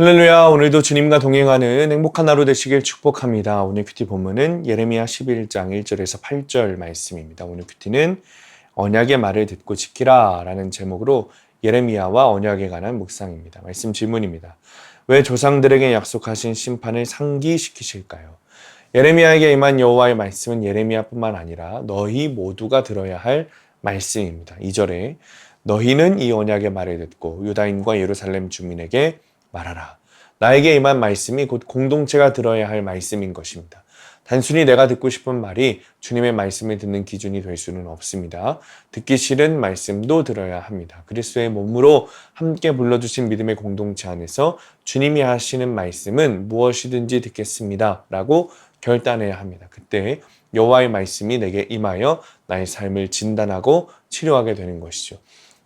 할렐루야 오늘도 주님과 동행하는 행복한 하루 되시길 축복합니다. 오늘 큐티 본문은 예레미야 11장 1절에서 8절 말씀입니다. 오늘 큐티는 언약의 말을 듣고 지키라 라는 제목으로 예레미야와 언약에 관한 묵상입니다. 말씀 질문입니다. 왜 조상들에게 약속하신 심판을 상기시키실까요? 예레미야에게 임한 여호와의 말씀은 예레미야뿐만 아니라 너희 모두가 들어야 할 말씀입니다. 2절에 너희는 이 언약의 말을 듣고 유다인과 예루살렘 주민에게 말하라. 나에게 임한 말씀이 곧 공동체가 들어야 할 말씀인 것입니다. 단순히 내가 듣고 싶은 말이 주님의 말씀을 듣는 기준이 될 수는 없습니다. 듣기 싫은 말씀도 들어야 합니다. 그리스도의 몸으로 함께 불러주신 믿음의 공동체 안에서 주님이 하시는 말씀은 무엇이든지 듣겠습니다. 라고 결단해야 합니다. 그때 여호와의 말씀이 내게 임하여 나의 삶을 진단하고 치료하게 되는 것이죠.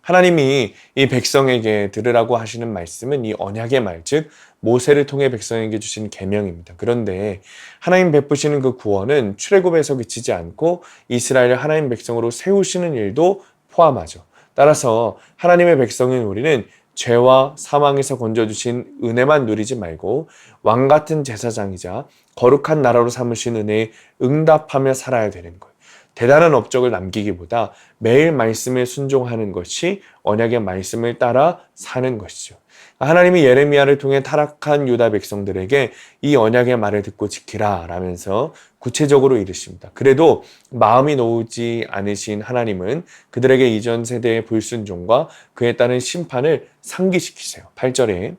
하나님이 이 백성에게 들으라고 하시는 말씀은 이 언약의 말, 즉 모세를 통해 백성에게 주신 계명입니다. 그런데 하나님 베푸시는 그 구원은 출애굽에서 그치지 않고 이스라엘을 하나님 백성으로 세우시는 일도 포함하죠. 따라서 하나님의 백성인 우리는 죄와 사망에서 건져주신 은혜만 누리지 말고 왕 같은 제사장이자 거룩한 나라로 삼으신 은혜에 응답하며 살아야 되는 거예요. 대단한 업적을 남기기보다 매일 말씀에 순종하는 것이 언약의 말씀을 따라 사는 것이죠. 하나님이 예레미야를 통해 타락한 유다 백성들에게 이 언약의 말을 듣고 지키라 라면서 구체적으로 이르십니다. 그래도 마음이 놓지 않으신 하나님은 그들에게 이전 세대의 불순종과 그에 따른 심판을 상기시키세요. 8절에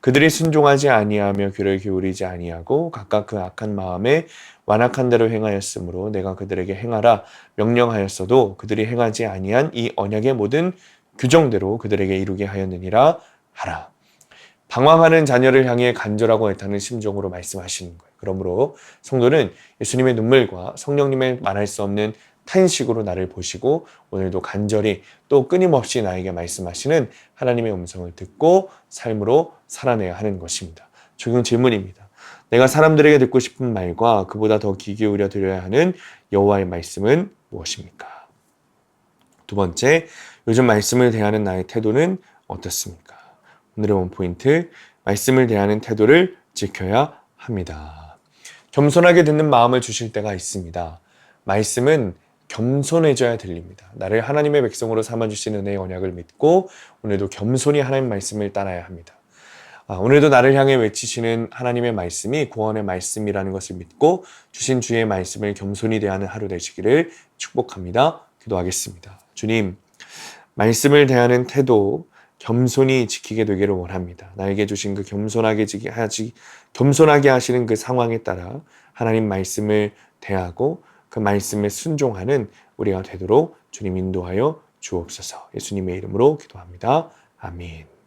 그들이 순종하지 아니하며 귀를 기울이지 아니하고 각각 그 악한 마음에 완악한 대로 행하였으므로 내가 그들에게 행하라 명령하였어도 그들이 행하지 아니한 이 언약의 모든 규정대로 그들에게 이루게 하였느니라 하라. 방황하는 자녀를 향해 간절하고 애타는 심정으로 말씀하시는 거예요. 그러므로 성도는 예수님의 눈물과 성령님의 말할 수 없는 탄식으로 나를 보시고 오늘도 간절히 또 끊임없이 나에게 말씀하시는 하나님의 음성을 듣고 삶으로 살아내야 하는 것입니다. 적용 질문입니다. 내가 사람들에게 듣고 싶은 말과 그보다 더 귀 기울여 드려야 하는 여호와의 말씀은 무엇입니까? 두 번째, 요즘 말씀을 대하는 나의 태도는 어떻습니까? 오늘의 원포인트, 말씀을 대하는 태도를 지켜야 합니다. 겸손하게 듣는 마음을 주실 때가 있습니다. 말씀은 겸손해져야 들립니다. 나를 하나님의 백성으로 삼아주신 은혜의 언약을 믿고 오늘도 겸손히 하나님 말씀을 따라야 합니다. 아, 오늘도 나를 향해 외치시는 하나님의 말씀이 구원의 말씀이라는 것을 믿고 주신 주의 말씀을 겸손히 대하는 하루 되시기를 축복합니다. 기도하겠습니다. 주님, 말씀을 대하는 태도 겸손히 지키게 되기를 원합니다. 나에게 주신 그 겸손하게 하지 겸손하게 하시는 그 상황에 따라 하나님 말씀을 대하고 그 말씀에 순종하는 우리가 되도록 주님 인도하여 주옵소서. 예수님의 이름으로 기도합니다. 아멘.